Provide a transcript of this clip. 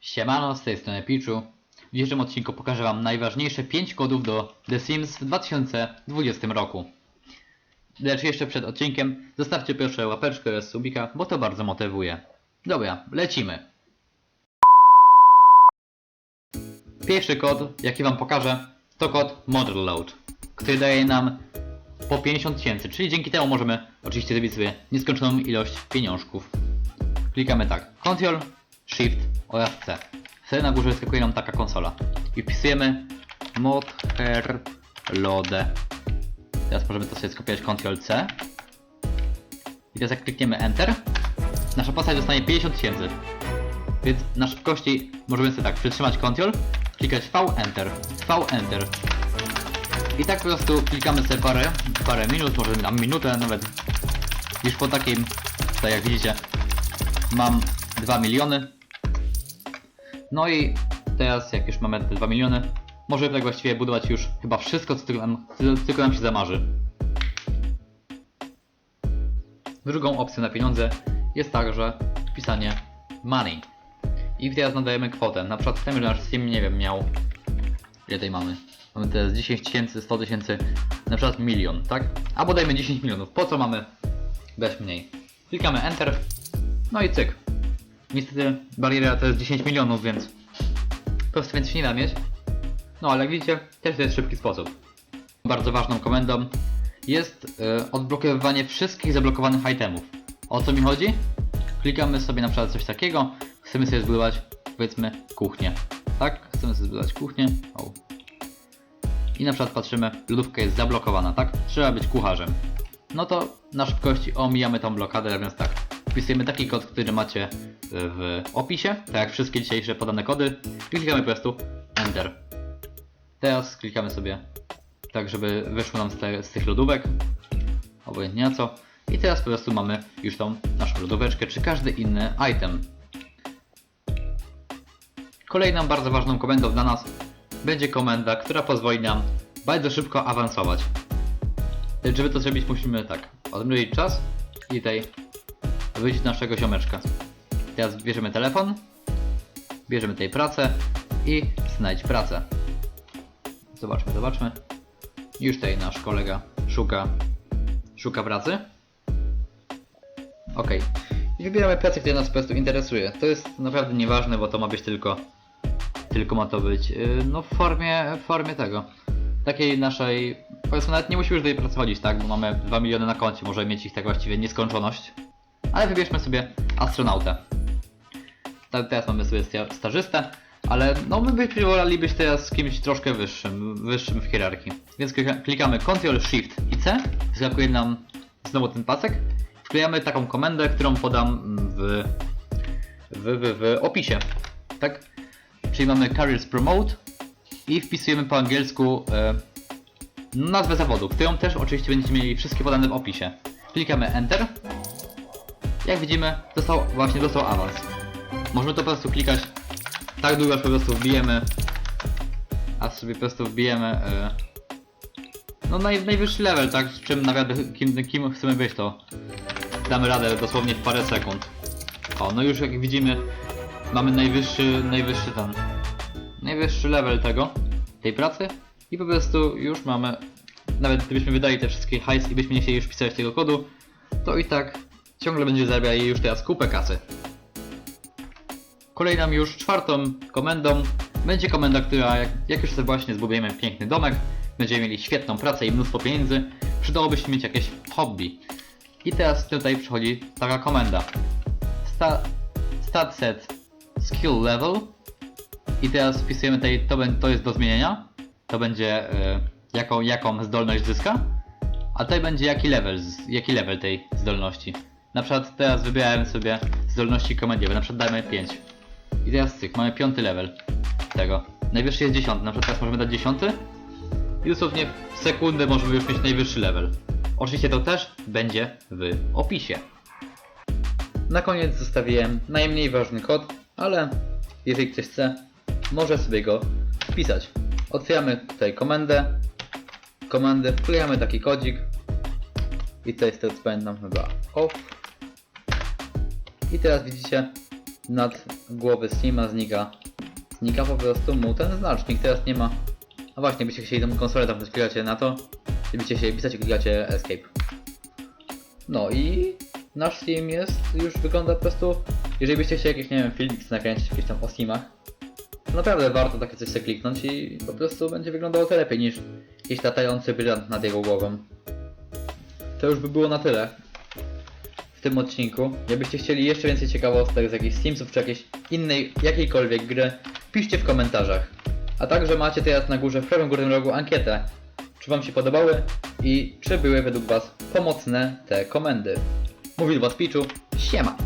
Siemano, z tej strony Picchu. W dzisiejszym odcinku pokażę Wam najważniejsze 5 kodów do The Sims w 2020 roku. Lecz jeszcze przed odcinkiem zostawcie proszę łapeczkę oraz subika, bo to bardzo motywuje. Dobra, lecimy. Pierwszy kod, jaki Wam pokażę, to kod Motherload, który daje nam po 50 tysięcy, czyli dzięki temu możemy oczywiście zrobić sobie nieskończoną ilość pieniążków. Klikamy tak, Ctrl, Shift oraz C. Wtedy na górze wyskakuje nam taka konsola. I wpisujemy Motherlode. Teraz możemy to sobie skopiować Ctrl C. I teraz jak klikniemy Enter, nasza postać dostanie 50 tysięcy. Więc na szybkości możemy sobie tak przytrzymać Ctrl, klikać V, Enter, V, Enter. I tak po prostu klikamy sobie parę, parę minut, może tam minutę nawet. Już po takim, tak jak widzicie, mam 2 miliony. No i teraz jak już mamy te 2 miliony, możemy tak właściwie budować już chyba wszystko, co tylko nam, tylko nam się zamarzy. Drugą opcją na pieniądze jest także wpisanie money. I teraz nadajemy kwotę. Na przykład chcemy, że nasz Steam, nie wiem, miał... Ile tutaj mamy? Mamy teraz 10 tysięcy, 100 tysięcy, na przykład milion, tak? Albo dajmy 10 milionów. Po co mamy dać mniej? Klikamy Enter, no i cyk. Niestety bariera to jest 10 milionów, więc po prostu więcej się nie da mieć. No ale jak widzicie, też to jest szybki sposób. Bardzo ważną komendą jest e, odblokowywanie wszystkich zablokowanych itemów. O co mi chodzi? Klikamy sobie na przykład coś takiego, chcemy sobie zbudować powiedzmy kuchnię. Tak? Chcemy sobie zbudować kuchnię. O. I na przykład patrzymy, lodówka jest zablokowana, tak? Trzeba być kucharzem. No to na szybkości omijamy tą blokadę, więc tak. Wpisujemy taki kod, który macie w opisie, tak jak wszystkie dzisiejsze podane kody. I klikamy po prostu Enter. Teraz klikamy sobie tak, żeby wyszło nam z, te, z tych lodówek. Obojętnie na co. I teraz po prostu mamy już tą naszą lodóweczkę, czy każdy inny item. Kolejną bardzo ważną komendą dla nas będzie komenda, która pozwoli nam bardzo szybko awansować. Lecz żeby to zrobić musimy tak, odmrozić czas i tutaj wyjść naszego ziomeczka. Teraz bierzemy telefon, bierzemy tutaj pracę i znajdź pracę. Zobaczmy, zobaczmy. Już tutaj nasz kolega szuka, szuka pracy. Ok. I wybieramy pracę, która nas po prostu interesuje. To jest naprawdę nieważne, bo to ma być tylko, tylko ma to być, yy, no w formie, w formie tego. Takiej naszej, powiedzmy nawet nie musimy już tutaj pracować, tak, bo mamy 2 miliony na koncie, możemy mieć ich tak właściwie nieskończoność. Ale wybierzmy sobie astronautę. Teraz mamy sobie sta- stażystę, ale no my byśmy woleli być teraz z kimś troszkę wyższym, wyższym w hierarchii. Więc klika- klikamy Ctrl Shift i C, wyskakuje nam znowu ten pasek. Wklejamy taką komendę, którą podam w, w, w, w opisie. Tak? Czyli mamy Careers Promote i wpisujemy po angielsku e, nazwę zawodu, którą też oczywiście będziecie mieli wszystkie podane w opisie. Klikamy Enter. Jak widzimy, dostał, właśnie dostał awans. Możemy to po prostu klikać tak długo, aż po prostu wbijemy, a sobie po prostu wbijemy e, no naj, najwyższy level, tak, z czym naprawdę kim, kim chcemy być, to damy radę dosłownie w parę sekund. O, no już jak widzimy, mamy najwyższy, najwyższy ten, najwyższy level tego, tej pracy i po prostu już mamy, nawet gdybyśmy wydali te wszystkie hajs i byśmy nie chcieli już pisać tego kodu, to i tak ciągle będzie zarabiał już teraz kupę kasy. Kolejną już czwartą komendą będzie komenda, która jak, jak już sobie właśnie zbudujemy piękny domek, będziemy mieli świetną pracę i mnóstwo pieniędzy, przydałoby się mieć jakieś hobby. I teraz tutaj przychodzi taka komenda. Sta, stat set skill level i teraz wpisujemy tutaj, to, to jest do zmienienia, to będzie y, jaką, jaką zdolność zyska, a tutaj będzie jaki level, jaki level tej zdolności. Na przykład teraz wybierałem sobie zdolności komediowe, na przykład dajmy 5. I teraz cyk, mamy piąty level tego. Najwyższy jest dziesiąty, na przykład teraz możemy dać dziesiąty i dosłownie w sekundę możemy już mieć najwyższy level. Oczywiście to też będzie w opisie. Na koniec zostawiłem najmniej ważny kod, ale jeżeli ktoś chce, może sobie go wpisać. Otwieramy tutaj komendę, komendę, wklejamy taki kodzik I tutaj z tego co pamiętam chyba off. I teraz widzicie nad głowy Steama znika. Znika po prostu mu ten znacznik, teraz nie ma. A właśnie, byście chcieli tą konsolę tam klikacie na to. I byście chcieli pisać, klikacie escape. No i nasz Steam jest, już wygląda po prostu, jeżeli byście chcieli jakiś, nie wiem, filmik nakręcić jakieś tam o Steamach, to naprawdę warto takie coś kliknąć i po prostu będzie wyglądało to lepiej niż jakiś latający brylant nad jego głową. To już by było na tyle w tym odcinku. Jakbyście chcieli jeszcze więcej ciekawostek z jakichś Steamsów czy jakiejś innej, jakiejkolwiek gry, piszcie w komentarzach. A także macie teraz na górze w prawym górnym rogu ankietę, czy Wam się podobały i czy były według Was pomocne te komendy. Mówił Was Piczu, siema!